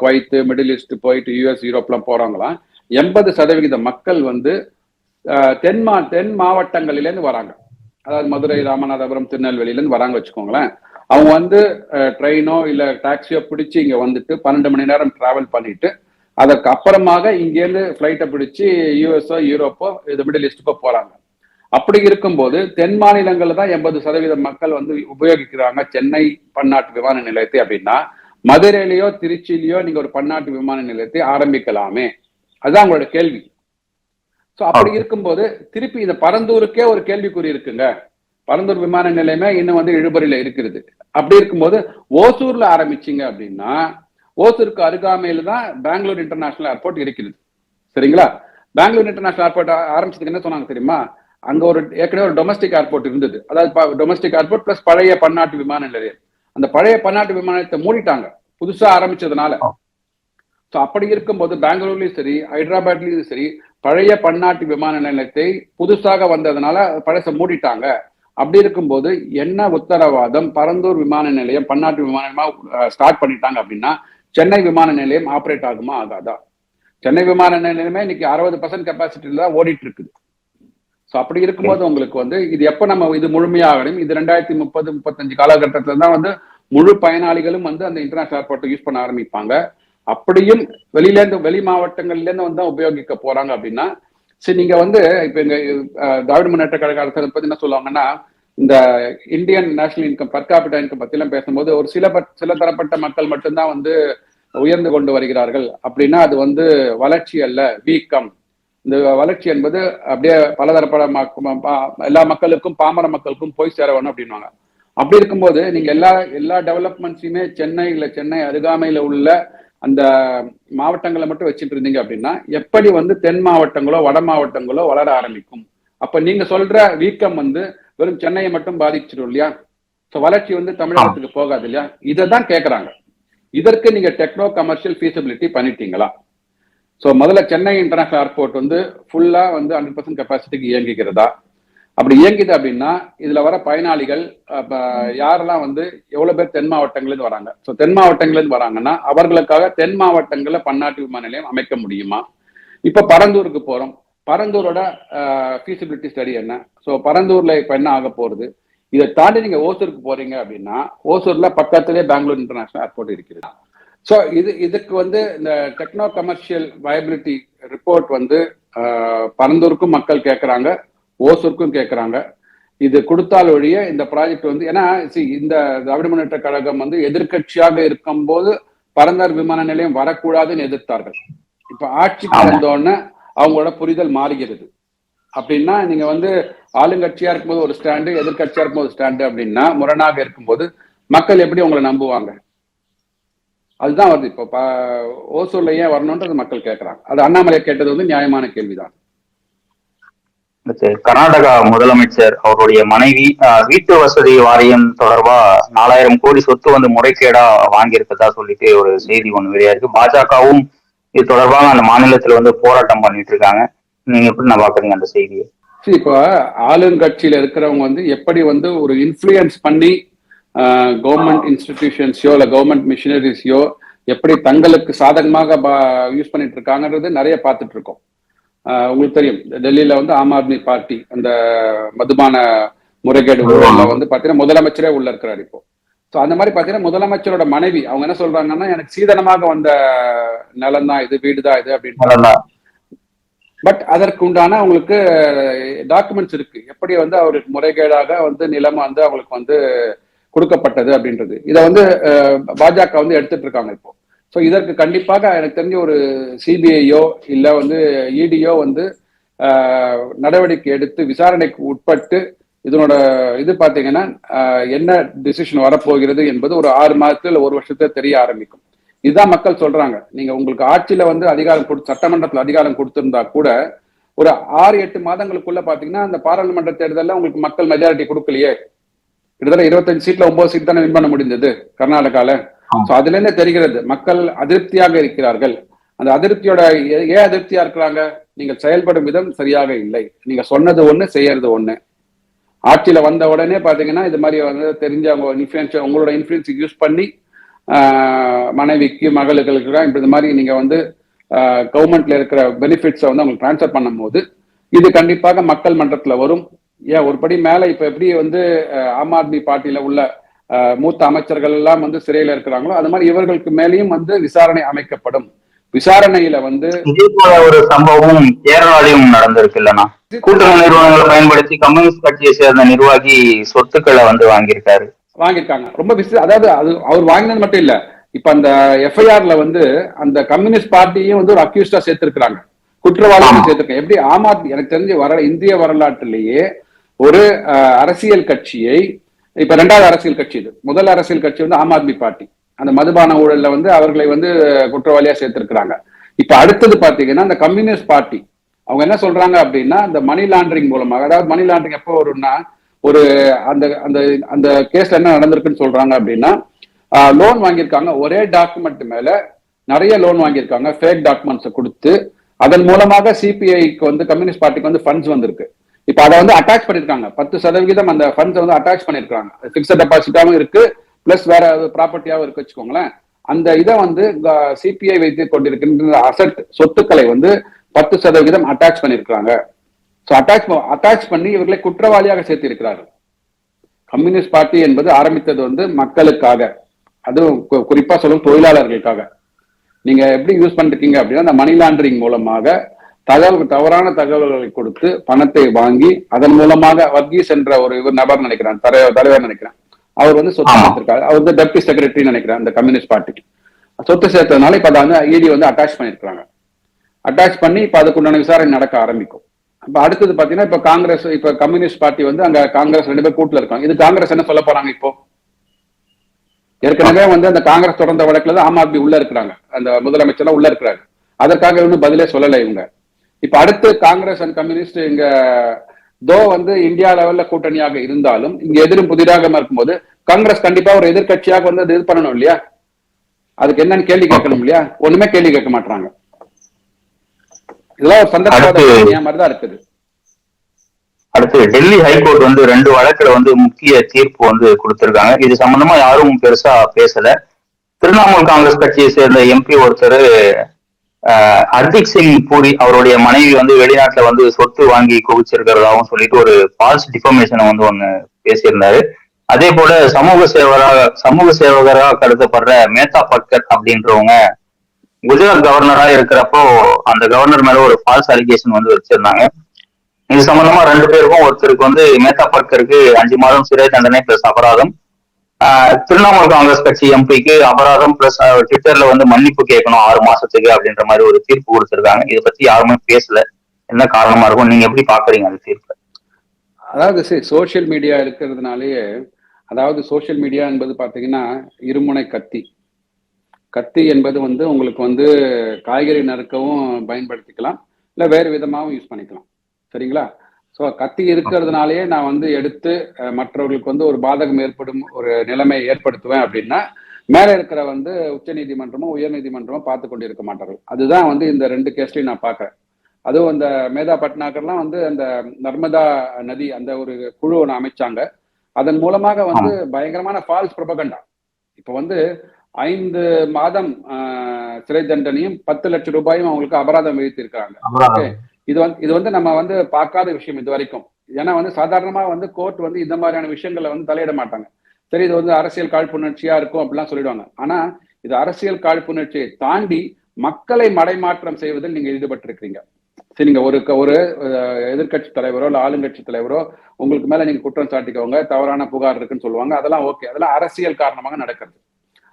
S1: குவைத்து மிடில் ஈஸ்ட் போயிட்டு யூஎஸ் யூரோப்லாம் போறாங்களாம் எண்பது சதவிகித மக்கள் வந்து தென் மா தென் மாவட்டங்களிலேருந்து வராங்க. அதாவது மதுரை ராமநாதபுரம் திருநெல்வேலியிலேருந்து வராங்க வச்சுக்கோங்களேன். அவங்க வந்து ட்ரெயினோ இல்லை டாக்ஸியோ பிடிச்சி இங்கே வந்துட்டு பன்னெண்டு மணி நேரம் டிராவல் பண்ணிட்டு அதற்கு அப்புறமாக இங்கேருந்து ஃப்ளைட்டை பிடிச்சு யூஎஸ்ஓ யூரோப்போ இது மிடில் ஈஸ்டுக்கோ போறாங்க. அப்படி இருக்கும்போது தென் மாநிலங்கள்ல தான் எண்பது சதவீத மக்கள் வந்து உபயோகிக்கிறாங்க சென்னை பன்னாட்டு விமான நிலையத்தை அப்படின்னா மதுரையிலயோ திருச்சியிலயோ நீங்க ஒரு பன்னாட்டு விமான நிலையத்தை ஆரம்பிக்கலாமே? அதுதான் உங்களோட கேள்வி. சோ அப்படி இருக்கும்போது திருப்பி இந்த பரந்தூருக்கே ஒரு கேள்விக்குறி இருக்குங்க. பரந்தூர் விமான நிலையமே இன்னும் வந்து இழுபறியில இருக்கிறது அப்படி இருக்கும்போது ஓசூர்ல ஆரம்பிச்சீங்க அப்படின்னா ஓசூருக்கு அருகாமையில தான் பெங்களூர் இன்டர்நேஷனல் ஏர்போர்ட் இருக்கிறது. சரிங்களா? பெங்களூர் இன்டர்நேஷனல் ஏர்போர்ட் ஆரம்பிச்சதுக்கு என்ன சொன்னாங்க தெரியுமா? அங்க ஒரு ஏற்கனவே ஒரு டொமஸ்டிக் ஏர்போர்ட் இருந்தது. அதாவது டொமஸ்டிக் ஏர்போர்ட் பிளஸ் பழைய பன்னாட்டு விமான நிலையம். அந்த பழைய பன்னாட்டு விமானத்தை மூடிட்டாங்க. புதுசா ஆரம்பிச்சதுனால. ஸோ அப்படி இருக்கும்போது பெங்களூர்லயும் சரி ஹைதராபாத்லயும் சரி பழைய பன்னாட்டு விமான நிலையத்தை புதுசாக வந்ததுனால பழச மூடிட்டாங்க. அப்படி இருக்கும்போது என்ன உத்தரவாதம் பரந்தூர் விமான நிலையம் பன்னாட்டு விமான நிலையமா ஸ்டார்ட் பண்ணிட்டாங்க அப்படின்னா சென்னை விமான நிலையம் ஆப்ரேட் ஆகுமா? ஆகாதா? சென்னை விமான நிலையமே இன்னைக்கு அறுபது பர்சன்ட் கெப்பாசிட்டியில தான் ஓடிட்டு இருக்குது. ஸோ அப்படி இருக்கும்போது உங்களுக்கு வந்து இது எப்போ நம்ம இது முழுமையாகணும்? இது ரெண்டாயிரத்தி முப்பது முப்பத்தஞ்சு காலகட்டத்துல தான் வந்து முழு பயனாளிகளும் வந்து அந்த இன்டர்நேஷனல் ஏர்போர்ட்டை யூஸ் பண்ண ஆரம்பிப்பாங்க. அப்படியும் வெளியிலேருந்து வெளி மாவட்டங்கள்ல இருந்து வந்து தான் உபயோகிக்க போறாங்க அப்படின்னா சரி நீங்க வந்து இப்ப எங்க திராவிட முன்னேற்ற கழக அரசு பத்தி என்ன சொல்லுவாங்கன்னா இந்த Indian national income per income பத்திலாம் பேசும்போது ஒரு சில சில தரப்பட்ட மக்கள் மட்டும்தான் வந்து உயர்ந்து கொண்டு வருகிறார்கள். அப்படின்னா அது வந்து வளர்ச்சி அல்ல வீக்கம். இந்த வளர்ச்சி என்பது அப்படியே பலதரப்பட எல்லா மக்களுக்கும் பாமர மக்களுக்கும் போய் சேர வேணும் அப்படின்வாங்க அப்படி இருக்கும்போது நீங்க எல்லா எல்லா டெவலப்மெண்ட்ஸையுமே சென்னை இல்ல சென்னை அருகாமையில உள்ள அந்த மாவட்டங்களை மட்டும் வச்சுட்டு இருந்தீங்க அப்படின்னா எப்படி வந்து தென் மாவட்டங்களோ வட மாவட்டங்களோ வளர ஆரம்பிக்கும்? அப்ப நீங்க சொல்ற வீக்கம் வந்து வெறும் சென்னையை மட்டும் பாதிச்சிடும் இல்லையா? ஸோ வளர்ச்சி வந்து தமிழகத்துக்கு போகாது இல்லையா? இதை தான் கேட்கறாங்க இதற்கு நீங்க டெக்னோ கமர்ஷியல் ஃபீசிபிலிட்டி பண்ணிட்டீங்களா? ஸோ முதல்ல சென்னை இன்டர்நேஷனல் ஏர்போர்ட் வந்து ஃபுல்லா வந்து ஹண்ட்ரட் பர்சன்ட் கெப்பாசிட்டிக்கு இயங்குகிறதா? அப்படி இயங்குது அப்படின்னா இதுல வர பயனாளிகள் யாரெல்லாம் வந்து எவ்வளவு பேர் தென் மாவட்டங்கள்ல இருந்து வராங்க? ஸோ தென் மாவட்டங்கள்ல இருந்து வராங்கன்னா அவர்களுக்காக தென் மாவட்டங்கள்ல பன்னாட்டு விமான நிலையம் அமைக்க முடியுமா? இப்ப பரந்தூருக்கு போறோம். பரந்தூரோட ஃபீசிபிலிட்டி ஸ்டடி என்ன? ஸோ பரந்தூர்ல இப்ப என்ன ஆக போறது இதை தாண்டி நீங்க ஓசூருக்கு போறீங்க அப்படின்னா ஓசூர்ல பக்கத்திலே பெங்களூர் இன்டர்நேஷனல் ஏர்போர்ட் இருக்கிறது. ஸோ இது இதுக்கு வந்து இந்த டெக்னோ கமர்ஷியல் வயபிலிட்டி ரிப்போர்ட் வந்து பரந்தூருக்கும் மக்கள் கேட்கறாங்க ஓசூருக்கும் கேட்கறாங்க இது கொடுத்தால் ஒழிய இந்த ப்ராஜெக்ட் வந்து ஏன்னா see, இந்த திராவிட முன்னேற்ற கழகம் வந்து எதிர்க்கட்சியாக இருக்கும்போது பரந்தர் விமான நிலையம் வரக்கூடாதுன்னு எதிர்த்தார்கள். இப்ப ஆட்சிக்கு. வந்தோடனே அவங்களோட புரிதல் மாறுகிறது. அப்படின்னா நீங்க வந்து ஆளுங்கட்சியா இருக்கும்போது ஒரு ஸ்டாண்டு எதிர்க்கட்சியா இருக்கும்போது ஸ்டாண்டு அப்படின்னா முரணாக இருக்கும்போது மக்கள் எப்படி உங்களை நம்புவாங்க? அதுதான் வருது. இப்போ ஓசூர்ல ஏன் வரணும்ன்றது மக்கள் கேட்கறாங்க அது அண்ணாமலை கேட்டது வந்து நியாயமான கேள்விதான்.
S2: கர்நாடகா முதலமைச்சர் அவருடைய மனைவி ஆஹ், வீட்டு வசதி வாரியம் தொடர்பா நாலாயிரம் கோடி சொத்து வந்து முறைகேடா வாங்கியிருக்கதா சொல்லிட்டு ஒரு செய்தி ஒண்ணு வெளியா இருக்கு பாஜகவும் இது தொடர்பாக அந்த மாநிலத்துல வந்து போராட்டம் பண்ணிட்டு இருக்காங்க. நீங்க எப்படி நான் பாக்குறீங்க அந்த செய்தியை?
S1: இப்போ ஆளுங்கட்சியில இருக்கிறவங்க வந்து எப்படி வந்து ஒரு இன்ஃப்ளூயன்ஸ் பண்ணி கவர்மெண்ட் இன்ஸ்டிடியூஷன்ஸையோ இல்ல கவர்மெண்ட் மிஷினரிஸையோ எப்படி தங்களுக்கு சாதகமாக யூஸ் பண்ணிட்டு இருக்காங்கன்றது நிறைய பார்த்துட்டு இருக்கோம். உங்களுக்கு தெரியும் டெல்லியில வந்து ஆம் ஆத்மி பார்ட்டி அந்த மதுபான முறைகேடு வந்து பாத்தீங்கன்னா முதலமைச்சரே உள்ள இருக்கிறார் இப்போ. ஸோ அந்த மாதிரி பாத்தீங்கன்னா முதலமைச்சரோட மனைவி அவங்க என்ன சொல்றாங்கன்னா எனக்கு சீதனமாக வந்த நிலம் தான் இது வீடு தான் இது அப்படின்னு. பட் அதற்கு உண்டான அவங்களுக்கு டாக்குமெண்ட்ஸ் இருக்கு. எப்படி வந்து அவருக்கு முறைகேடாக வந்து நிலம் வந்து அவங்களுக்கு வந்து கொடுக்கப்பட்டது அப்படின்றது. இதை வந்து பாஜக வந்து எடுத்துட்டு இருக்காங்க இப்போ. ஸோ இதற்கு கண்டிப்பாக எனக்கு தெரிஞ்ச ஒரு சிபிஐயோ இல்ல வந்து இடியோ வந்து அஹ், நடவடிக்கை எடுத்து விசாரணைக்கு உட்பட்டு இதனோட இது பாத்தீங்கன்னா அஹ், என்ன டிசிஷன் வரப்போகிறது என்பது ஒரு ஆறு மாதத்துல ஒரு வருஷத்துல தெரிய ஆரம்பிக்கும். இதுதான் மக்கள் சொல்றாங்க. நீங்க உங்களுக்கு ஆட்சியில வந்து அதிகாரம் கொடுத்து சட்டமன்றத்துல அதிகாரம் கொடுத்திருந்தா கூட ஒரு ஆறு எட்டு மாதங்களுக்குள்ள பாத்தீங்கன்னா அந்த பாராளுமன்ற தேர்தல்ல உங்களுக்கு மக்கள் மெஜாரிட்டி கொடுக்கலையே. கிட்டத்தட்ட இருபத்தஞ்சு சீட்ல ஒன்பது சீட் தானே வின் பண்ண முடிந்தது கர்நாடகால. சோ அதுல இருந்தே தெரிகிறது மக்கள் அதிருப்தியாக இருக்கிறார்கள். அந்த அதிருப்தியோட ஏன் அதிருப்தியா இருக்கிறாங்க? நீங்கள் செயல்படும் விதம் சரியாக இல்லை. நீங்க சொன்னது ஒண்ணு செய்யறது ஒண்ணு. ஆட்சியில வந்த உடனே பாத்தீங்கன்னா இது மாதிரி வந்து தெரிஞ்சவங்க இன்ஃபுளுன்ஸ் உங்களோட இன்ஃபுளுன்ஸ் யூஸ் பண்ணி மனைவிக்கு மகளுக்களுக்கு இப்படி இந்த மாதிரி நீங்க வந்து கவர்மெண்ட்ல இருக்கிற பெனிஃபிட்ஸை வந்து அவங்களுக்கு டிரான்ஸ்ஃபர் பண்ணும்போது இது கண்டிப்பாக மக்கள் மன்றத்துல வரும். ஏன்? ஒரு படி மேல இப்போ எப்படி வந்து ஆம் ஆத்மி பார்ட்டியில உள்ள மூத்த அமைச்சர்கள் எல்லாம் வந்து சிறையில இருக்கிறாங்களோ அது மாதிரி இவர்களுக்கு மேலேயும் வந்து விசாரணை அமைக்கப்படும். விசாரணையில வந்து
S2: இதே போல ஒரு சம்பவம் கேரளாலையும் நடந்திருக்கு இல்லைன்னா கூட்டுறவு நிறுவனங்களை பயன்படுத்தி கம்யூனிஸ்ட் கட்சியை சேர்ந்த நிர்வாகி சொத்துக்களை வந்து வாங்கியிருக்காரு.
S1: வாங்கியிருக்காங்க. ரொம்ப விச அதாவது அது அவர் வாங்கினது மட்டும் இல்ல. இப்ப அந்த எஃப்ஐஆர்ல வந்து அந்த கம்யூனிஸ்ட் பார்ட்டியும் வந்து ஒரு அக்யூஸ்டா சேர்த்திருக்கிறாங்க. குற்றவாளியும். சேர்த்திருக்காங்க எப்படி ஆம் ஆத்மி எனக்கு தெரிஞ்ச வர இந்திய வரலாற்றிலேயே ஒரு அரசியல் கட்சியை இப்ப ரெண்டாவது அரசியல் கட்சி இது. முதல் அரசியல் கட்சி வந்து ஆம் ஆத்மி பார்ட்டி. அந்த மதுபான ஊழல்ல வந்து அவர்களை வந்து குற்றவாளியா சேர்த்திருக்கிறாங்க. இப்ப அடுத்தது பாத்தீங்கன்னா அந்த கம்யூனிஸ்ட் பார்ட்டி. அவங்க என்ன சொல்றாங்க அப்படின்னா இந்த மணி லாண்டரிங் மூலமாக அதாவது மணி லாண்டரிங் எப்போ வரும்னா ஒரு அந்த அந்த அந்த கேஸ்ல என்ன நடந்திருக்குன்னு சொல்றாங்க அப்படின்னா லோன் வாங்கியிருக்காங்க. ஒரே டாக்குமெண்ட் மேல நிறைய லோன் வாங்கியிருக்காங்க. ஃபேக் டாக்குமெண்ட்ஸை கொடுத்து அதன் மூலமாக சிபிஐக்கு வந்து கம்யூனிஸ்ட் பார்ட்டிக்கு வந்து ஃபண்ட்ஸ் வந்திருக்கு. இப்போ அதை வந்து அட்டாச் பண்ணிருக்காங்க பத்து சதவிகிதம் அந்த ஃபண்ட்ஸை வந்து அட்டாச் பண்ணிருக்காங்க ஃபிக்ஸட் டெபாசிட்டாவும் இருக்கு. பிளஸ் வேற ப்ராப்பர்ட்டியாவும் இருக்கு வச்சுக்கோங்களேன். அந்த இதை வந்து சிபிஐ வைத்து கொண்டிருக்கின்ற அசட் சொத்துக்களை வந்து பத்து சதவிகிதம் அட்டாச் பண்ணிருக்காங்க ஸோ அட்டாச் அட்டாச் பண்ணி இவர்களை குற்றவாளியாக சேர்த்திருக்கிறார்கள். கம்யூனிஸ்ட் பார்ட்டி என்பது ஆரம்பித்தது வந்து மக்களுக்காக. அதுவும் குறிப்பா சொல்லும் தொழிலாளர்களுக்காக. நீங்க எப்படி யூஸ் பண்ணிருக்கீங்க அப்படின்னா அந்த மணி லாண்டரிங் மூலமாக தகவல் தவறான தகவல்களை கொடுத்து பணத்தை வாங்கி அதன் மூலமாக வர்கீஸ் என்ற ஒரு இவர் நபர் நினைக்கிறேன். தலைவர் தலைவர் நினைக்கிறேன். அவர் வந்து சொத்து. சேர்த்திருக்காரு அவர் வந்து டெப்டி செக்ரட்டரி நினைக்கிறேன் அந்த கம்யூனிஸ்ட் பார்ட்டிக்கு சொத்து சேர்த்ததுனால இப்ப அதை வந்து இடி வந்து அட்டாச் பண்ணிருக்காங்க அட்டாச் பண்ணி இப்ப அதுக்குண்டான விசாரணை நடக்க ஆரம்பிக்கும். அப்ப அடுத்தது பாத்தீங்கன்னா இப்ப காங்கிரஸ் இப்ப கம்யூனிஸ்ட் பார்ட்டி வந்து அங்க காங்கிரஸ் ரெண்டு பேர் கூட்டுல இருக்காங்க. இது காங்கிரஸ் என்ன சொல்ல போறாங்க இப்போ? ஏற்கனவே வந்து அந்த காங்கிரஸ் தொடர்ந்த வழக்குல தான் ஆம் ஆத்மி உள்ள இருக்கிறாங்க. அந்த முதலமைச்சர் உள்ள இருக்கிறாரு. அதற்காக இன்னும் பதிலே சொல்லல இவங்க. இப்ப அடுத்து காங்கிரஸ் அண்ட் கம்யூனிஸ்ட் இங்க தோ வந்து இந்தியா லெவல்ல கூட்டணியாக இருந்தாலும் இங்க எதிரும் புதிதாக இருக்கும்போது காங்கிரஸ் கண்டிப்பா ஒரு எதிர்க்கட்சியாக வந்து அது இது பண்ணணும் இல்லையா? அதுக்கு என்னன்னு கேள்வி கேட்கணும் இல்லையா? ஒண்ணுமே கேள்வி கேட்க மாட்டாங்க இதெல்லாம் ஒரு சந்தர்ப்பவாத மாதிரி தான் இருக்குது.
S2: அடுத்து டெல்லி ஹைகோர்ட் வந்து ரெண்டு வழக்குல வந்து முக்கிய தீர்ப்பு வந்து கொடுத்திருக்காங்க. இது சம்பந்தமா யாரும் பெருசா பேசல. திரிணாமுல் காங்கிரஸ் கட்சியை சேர்ந்த எம்பி ஒருத்தர் ஹர்திக் சிங் பூரி அவருடைய மனைவி வந்து வெளிநாட்டுல வந்து சொத்து வாங்கி குவிச்சிருக்கிறதாவும் சொல்லிட்டு ஒரு ஃபால்ஸ் டிஃபர்மேஷனை வந்து ஒண்ணு பேசியிருந்தாரு. அதே போல சமூக சேவராக சமூக சேவகராக கருதப்படுற மேத்தா பட்கர் அப்படின்றவங்க குஜராத் கவர்னரா இருக்கிறப்போ அந்த கவர்னர் மேல ஒரு ஃபால்ஸ் அலிகேஷன் வந்து வச்சிருந்தாங்க. இது சம்பந்தமா ரெண்டு பேருக்கும் ஒருத்தருக்கு வந்து மேத்தா பட்கருக்கு அஞ்சு மாதம் சிறை தண்டனை பிளஸ் அபராதம். திரிணாமுல் காங்கிரஸ் கட்சி எம்பிக்கு அபராதம் பிளஸ் ட்விட்டர்ல வந்து மன்னிப்பு கேட்கணும் ஆறு மாசத்துக்கு அப்படின்ற மாதிரி ஒரு தீர்ப்பு கொடுத்திருக்காங்க. இதை பத்தி யாருமே பேசல. என்ன காரணமா இருக்கும்? நீங்க எப்படி பாக்குறீங்க அந்த தீர்ப்பு?
S1: அதாவது சரி சோஷியல் மீடியா இருக்கிறதுனாலயே அதாவது சோஷியல் மீடியா என்பது பாத்தீங்கன்னா இருமுனை கத்தி. கத்தி என்பது வந்து உங்களுக்கு வந்து காய்கறி நறுக்கவும் பயன்படுத்திக்கலாம். இல்ல வேறு விதமாகவும் யூஸ் பண்ணிக்கலாம். சரிங்களா? ஸோ கத்தி இருக்கிறதுனாலயே நான் வந்து எடுத்து மற்றவர்களுக்கு வந்து ஒரு பாதகம் ஏற்படும் ஒரு நிலைமையை ஏற்படுத்துவேன் அப்படின்னா மேல இருக்கிற வந்து உச்ச நீதிமன்றமோ உயர் நீதிமன்றமோ பார்த்து கொண்டு இருக்க மாட்டார்கள். அதுதான் வந்து இந்த ரெண்டு கேஸ்லையும் நான் பார்க்கறேன். அதுவும் அந்த மேதா பட்னாகர்லாம் வந்து அந்த நர்மதா நதி அந்த ஒரு குழு ஒன்று அமைச்சாங்க. அதன் மூலமாக வந்து பயங்கரமான ஃபால்ஸ் ப்ரொபகண்டா இப்போ வந்து ஐந்து மாதம் சிறை தண்டனையும் பத்து லட்சம் ரூபாயும் அவங்களுக்கு அபராதம் விதித்திருக்காங்க. இது வந்து இது வந்து நம்ம வந்து பார்க்காத விஷயம் இது வரைக்கும். ஏன்னா வந்து சாதாரணமா வந்து கோர்ட் வந்து இந்த மாதிரியான விஷயங்களை வந்து தலையிட மாட்டாங்க. சரி இது வந்து அரசியல் காழ்ப்புணர்ச்சியா இருக்கும் அப்படிலாம் சொல்லிடுவாங்க. ஆனா இது அரசியல் காழ்ப்புணர்ச்சியை தாண்டி மக்களை மடைமாற்றம் செய்வதில் நீங்க ஈடுபட்டிருக்கிறீங்க. சரி நீங்க ஒரு க- ஒரு எதிர்கட்சி தலைவரோ இல்ல ஆளுங்கட்சி தலைவரோ உங்களுக்கு மேல நீங்க குற்றம் சாட்டிக்கோங்க தவறான புகார் இருக்குன்னு சொல்லுவாங்க. அதெல்லாம் ஓகே. அதெல்லாம் அரசியல் காரணமாக நடக்கிறது.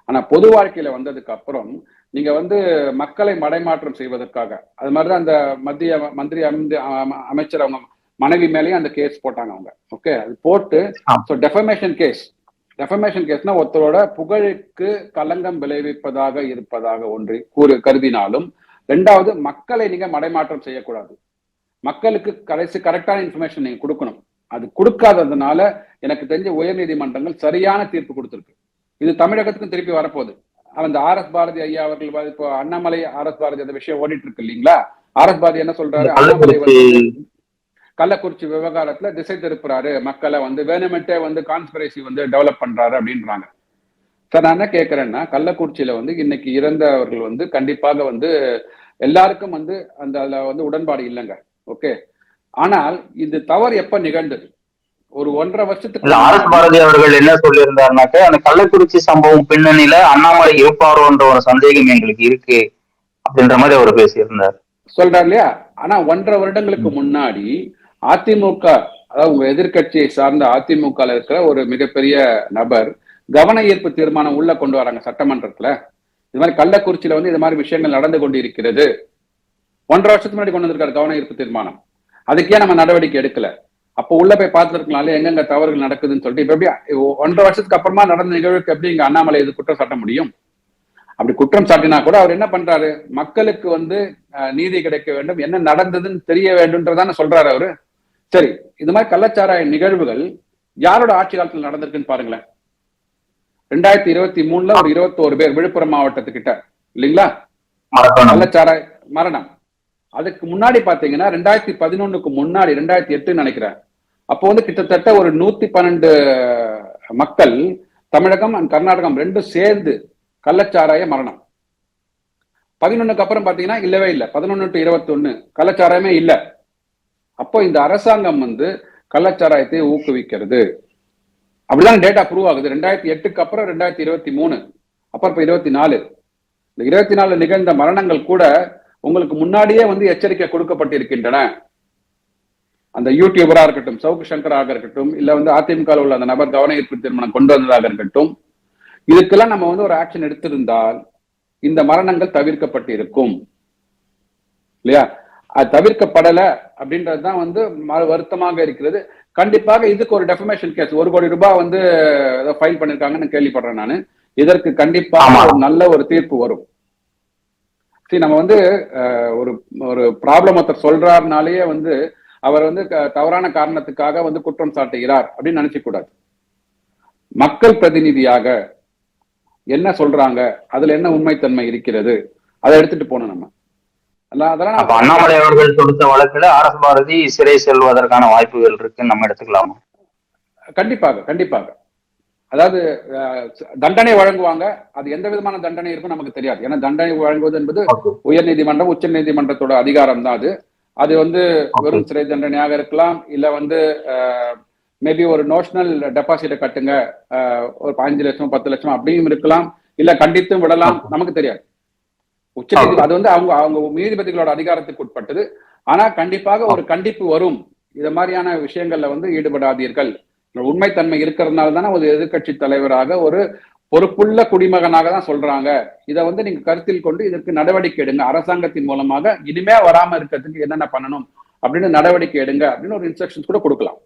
S1: ஆனா பொது வாழ்க்கையில வந்ததுக்கு அப்புறம் நீங்க வந்து மக்களை மடைமாற்றம் செய்வதற்காக அது மாதிரிதான் அந்த மத்திய மந்திரி அமைச்சர் அவங்க மனைவி மேலேயும் அந்த கேஸ் போட்டாங்க அவங்க. ஓகே அது போட்டு. ஸோ டெஃபமேஷன் கேஸ் டெஃபமேஷன் கேஸ்னா ஒருத்தரோட புகழுக்கு களங்கம் விளைவிப்பதாக இருப்பதாக ஒன்று கூறு கருதினாலும் ரெண்டாவது மக்களை நீங்க மடைமாற்றம் செய்யக்கூடாது. மக்களுக்கு கடைசி கரெக்டான இன்ஃபர்மேஷன் நீங்க கொடுக்கணும். அது கொடுக்காததுனால எனக்கு தெரிஞ்ச உயர்நீதிமன்றங்கள் சரியான தீர்ப்பு கொடுத்திருக்கு. இது தமிழகத்துக்கும் திருப்பி வரப்போகுது. அந்த ஆர் எஸ் பாரதி ஐயா அவர்கள் இப்போ அண்ணாமலை ஆர் எஸ் பாரதி அந்த விஷயம் ஓடிட்டு இருக்கு இல்லைங்களா? ஆர் எஸ் பாரதி என்ன சொல்றாரு? அண்ணாமலை கள்ளக்குறிச்சி விவகாரத்துல திசை திருப்புறாரு. மக்களை வந்து வேணுமெட்டே வந்து கான்ஸ்பிரசி வந்து டெவலப் பண்றாரு அப்படின்றாங்க. சார் நான் என்ன கேட்கறேன்னா கள்ளக்குறிச்சியில வந்து இன்னைக்கு இறந்தவர்கள் வந்து கண்டிப்பாக வந்து எல்லாருக்கும் வந்து அந்த அதுல வந்து உடன்பாடு இல்லைங்க. ஓகே. ஆனால் இது தவறு எப்ப நிகழ்ந்தது? ஒரு ஒன்றரை வருஷத்துக்கு
S2: ஆர் பாரதி அவர்கள் என்ன சொல்லியிருந்தாருனாக்க அந்த கள்ளக்குறிச்சி சம்பவம் பின்னணியில அண்ணாமலை இருப்பாரோன்ற ஒரு சந்தேகம் எங்களுக்கு இருக்கு அப்படின்ற மாதிரி அவர் பேசியிருந்தார்.
S1: சொல்றார் இல்லையா? ஆனா ஒன்றரை வருடங்களுக்கு முன்னாடி அதிமுக அதாவது உங்க எதிர்க்கட்சியை சார்ந்த அதிமுக இருக்கிற ஒரு மிகப்பெரிய நபர் கவன ஈர்ப்பு தீர்மானம் உள்ள கொண்டு வராங்க சட்டமன்றத்துல. இது மாதிரி கள்ளக்குறிச்சியில வந்து இது மாதிரி விஷயங்கள் நடந்து கொண்டிருக்கிறது. ஒன்றரை வருஷத்துக்கு முன்னாடி கொண்டு வந்திருக்காரு கவன ஈர்ப்பு தீர்மானம். அதுக்கே நம்ம நடவடிக்கை எடுக்கல. அப்போ உள்ள போய் பார்த்துருக்கலாம்ல எங்கெங்க தவறுகள் நடக்குதுன்னு சொல்லிட்டு. இப்ப எப்படி ஒன்றரை வருஷத்துக்கு அப்புறமா நடந்த நிகழ்வுக்கு எப்படி இங்க அண்ணாமலை இது குற்றம் சாட்ட முடியும்? அப்படி குற்றம் சாட்டினா கூட அவர் என்ன பண்றாரு? மக்களுக்கு வந்து நீதி கிடைக்க வேண்டும் என்ன நடந்ததுன்னு தெரிய வேண்டும்ன்றதானே சொல்றாரு அவரு. சரி இது மாதிரி கள்ளச்சாராய நிகழ்வுகள் யாரோட ஆட்சி காலத்தில் நடந்திருக்குன்னு பாருங்களேன். ரெண்டாயிரத்தி இருபத்தி மூணுல ஒரு இருபத்தோரு பேர் விழுப்புரம் மாவட்டத்துக்கிட்ட இல்லைங்களா? கள்ளச்சாராய மரணம். அதுக்கு முன்னாடி பாத்தீங்கன்னா ரெண்டாயிரத்தி பதினொன்னுக்கு முன்னாடி ரெண்டாயிரத்தி எட்டு நினைக்கிறேன் அப்போ வந்து கிட்டத்தட்ட ஒரு நூத்தி பன்னெண்டு மக்கள் தமிழகம் அண்ட் கர்நாடகம் ரெண்டும் சேர்ந்து கள்ளச்சாராய மரணம். பதினொன்னுக்கு அப்புறம் பாத்தீங்கன்னா இல்லவே இல்லை. பதினொன்னு டு இருபத்தி கள்ளச்சாராயமே இல்ல. அப்போ இந்த அரசாங்கம் வந்து கள்ளச்சாராயத்தை ஊக்குவிக்கிறது. அப்படிதான் டேட்டா ப்ரூவ் ஆகுது. ரெண்டாயிரத்தி எட்டுக்கு அப்புறம் ரெண்டாயிரத்தி இருபத்தி மூணு. அப்புறம் இப்ப இருபத்தி நாலு. இந்த இருபத்தி நாலு நிகழ்ந்த மரணங்கள் கூட உங்களுக்கு முன்னாடியே வந்து எச்சரிக்கை கொடுக்கப்பட்டிருக்கின்றன. அந்த யூடியூபரா இருக்கட்டும் சவுக்கு சங்கராக இருக்கட்டும் இல்ல வந்து அதிமுக உள்ள அந்த நபர் கவன ஈர்ப்பு தீர்மானம் கொண்டு வந்ததாக இருக்கட்டும் இதுக்கெல்லாம் நம்ம வந்து ஒரு ஆக்ஷன் எடுத்திருந்தால் இந்த மரணங்கள் தவிர்க்கப்பட்டிருக்கும். இல்லையா? அது தவிர்க்கப்படல அப்படின்றது தான் வந்து வருத்தமாக இருக்கிறது. கண்டிப்பாக இதுக்கு ஒரு டெஃபமேஷன் கேஸ் ஒரு கோடி ரூபாய் வந்து ஃபைல் பண்ணிருக்காங்கன்னு கேள்விப்படுறேன் நான். இதற்கு கண்டிப்பாக. ஒரு நல்ல ஒரு தீர்ப்பு வரும். சரி நம்ம வந்து ஒரு ஒரு ப்ராப்ளம் ஒருத்தர் சொல்றாருனாலேயே வந்து அவர் வந்து தவறான காரணத்துக்காக வந்து குற்றம் சாட்டுகிறார் அப்படின்னு நினைக்க கூடாது. மக்கள் பிரதிநிதியாக என்ன சொல்றாங்க? அதுல என்ன உண்மைத்தன்மை இருக்கிறது? அதை எடுத்துட்டு போகணும் நம்ம.
S2: அண்ணாமலை அவர்கள் தொடுத்த வழக்குல ஆர் எஸ் பாரதி சிறை செல்வதற்கான வாய்ப்புகள் இருக்குன்னு நம்ம எடுத்துக்கலாமா?
S1: கண்டிப்பாக கண்டிப்பாக. அதாவது தண்டனை வழங்குவாங்க. அது எந்த விதமான தண்டனை இருக்கும் நமக்கு தெரியாது. ஏன்னா தண்டனை வழங்குவது என்பது உயர் நீதிமன்றம் உச்ச நீதிமன்றத்தோட அதிகாரம் தான் அது. அது வந்து வெறும் சிறை தண்டனையாக இருக்கலாம் இல்ல வந்து மேபி ஒரு நோஷனல் டெபாசிட்டை கட்டுங்க. ஒரு பதினஞ்சு லட்சம் பத்து லட்சம் அப்படியும் இருக்கலாம். இல்ல கண்டித்தும் விடலாம். நமக்கு தெரியாது. உச்ச அது வந்து அவங்க அவங்க நீதிபதிகளோட அதிகாரத்துக்கு உட்பட்டது. ஆனா கண்டிப்பாக ஒரு கண்டிப்பு வரும். இது மாதிரியான விஷயங்கள்ல வந்து ஈடுபடாதீர்கள். உண்மைத்தன்மை இருக்கிறதுனால தானே ஒரு எதிர்க்கட்சி தலைவராக ஒரு பொறுப்புள்ள குடிமகனாக தான் சொல்றாங்க. இதை வந்து நீங்க கருத்தில் கொண்டு இதற்கு நடவடிக்கை எடுங்க. அரசாங்கத்தின் மூலமாக இனிமே வராம இருக்கிறதுக்கு என்னென்ன பண்ணணும் அப்படின்னு நடவடிக்கை எடுங்க அப்படின்னு ஒரு இன்ஸ்ட்ரக்ஷன்ஸ் கூட கொடுக்கலாம்.